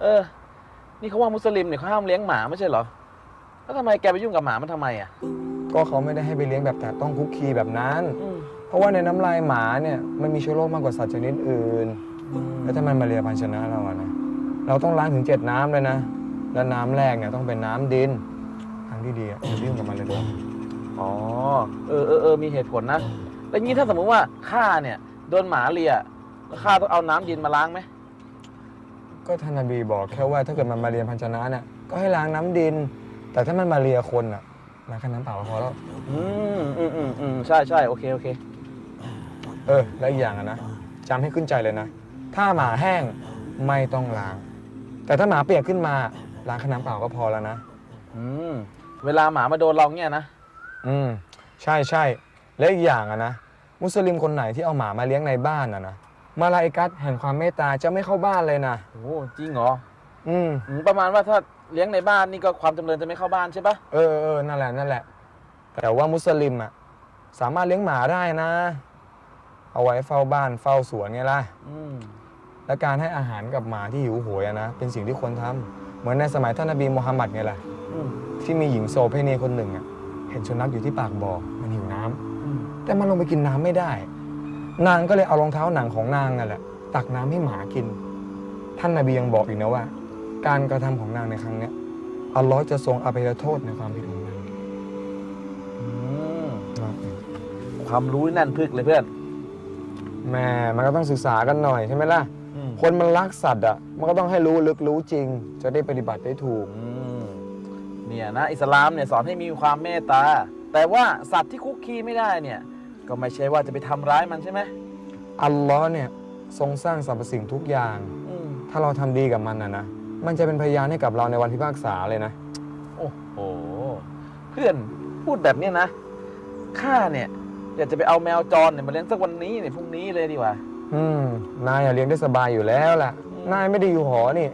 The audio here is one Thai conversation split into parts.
เออ นี่เขาว่ามุสลิมเนี่ยเขาห้ามเลี้ยงหมาไม่ใช่เหรอ แล้วทำไมแกไปยุ่งกับหมามันทำไมอะ ก็เขาไม่ได้ให้ไปเลี้ยงแบบแต่ต้องคุกคีแบบนั้น อืม เพราะว่าในน้ำลายหมาเนี่ยมันมีเชื้อโรคมากกว่าสัตว์ชนิดอื่น แล้วถ้ามันมาเรียพันชนะเราอะนะ เราต้องล้างถึงเจ็ดน้ำเลยนะ แล้วน้ำแรกเนี่ยต้องเป็นน้ำดิน ทางที่ดีอะอย่าไปยุ่งกับมันเลยดีกว่าอ๋อ เออเออเออมีเหตุผลนะ แล้วงี้ถ้าสมมุติว่าข้าเนี่ยโดนหมาเลียแล้วข้าต้องเอาน้ำเย็นมาล้างไหม ก็ท่านนบีบอกแค่ว่าถ้าเกิดมันมาเรียพันชนะเนี่ยก็ให้ล้างน้ำดิน แต่ถ้ามันมาเรียคนอะล้างแค่น้ำเปล่าก็พอแล้ว อืมอืมอืมอืมใช่ใช่โอเคโอเคเออ แล้วอีกอย่างอะนะจำให้ขึ้นใจเลยนะ ถ้าหมาแห้งไม่ต้องล้าง แต่ถ้าหมาเปียกขึ้นมาล้างแค่น้ำเปล่าก็พอแล้วนะ อืมเวลาหมามาโดนเราเนี่ยนะอืม ใช่ใช่และอีกอย่างอะนะ มุสลิมคนไหนที่เอาหมามาเลี้ยงในบ้านอะนะ มาลาอิกัสแห่งความเมตตาจะไม่เข้าบ้านเลยนะ โอ้จริงเหรออืม อืมประมาณว่าถ้าเลี้ยงในบ้านนี่ก็ความจำเริญจะไม่เข้าบ้านใช่ปะเออเออนั่นแหละ นั่นแหละ แต่ว่ามุสลิมอะสามารถเลี้ยงหมาได้นะ เอาไว้เฝ้าบ้านเฝ้าสวนไงล่ะ อืมและการให้อาหารกับหมาที่หิวโหยอะนะ เป็นสิ่งที่ควรทำเหมือนในสมัยท่านนบีมูฮัมหมัดไงล่ะ อืมที่มีหญิงโซเพเนีคนหนึ่งอะเห็นสุนัขอยู่ที่ปากบ่อมันหิวน้ำ อืมแต่มันลงไปกินน้ำไม่ได้ นางก็เลยเอารองเท้าหนังของนางนั่นแหละ ตักน้ำให้หมากิน ท่านนาบียังบอกอีกนะว่า การกระทำของนางในครั้งเนี้ยอัลลอฮ์จะทรงอภัยโทษในความผิดของนางอืมความรู้แน่นพึกเลยเพื่อนแม่มันก็ต้องศึกษากันหน่อยใช่ไหมล่ะ อืมคนมันรักสัตว์อะ มันก็ต้องให้รู้ลึกรู้จริง จะได้ปฏิบัติได้ถูก อืมเนี่ยนะ อิสลามเนี่ยสอนให้มีความเมตตา แต่ว่าสัตว์ที่คุกคีไม่ได้เนี่ย ก็ไม่ใช่ว่าจะไปทำร้ายมันใช่ไหมอัลลอฮ์เนี่ยทรงสร้างสรรพสิ่งทุกอย่าง อืมถ้าเราทำดีกับมันนะนะ มันจะเป็นพยานให้กับเราในวันพิพากษาเลยนะ โอ้โห เพื่อนพูดแบบเนี้ยนะ ข้าเนี่ย อยากจะไปเอาแมวจรเนี่ยมาเลี้ยงสักวันนี้เนี่ยพรุ่งนี้เลยดีกว่า อืม นายอะเลี้ยงได้สบายอยู่แล้วแหละอืมนายไม่ได้อยู่หอนี่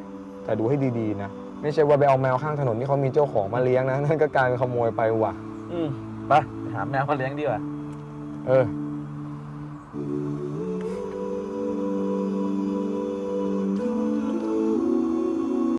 แต่ดูให้ดีๆนะ ไม่ใช่ว่าไปเอาแมวข้างถนนที่เขามีเจ้าของมาเลี้ยงนะ นั่นก็กลารขโมยไปว่ะ อืมไปไปหาแมวมาเลี้ยงดีกว่า เออ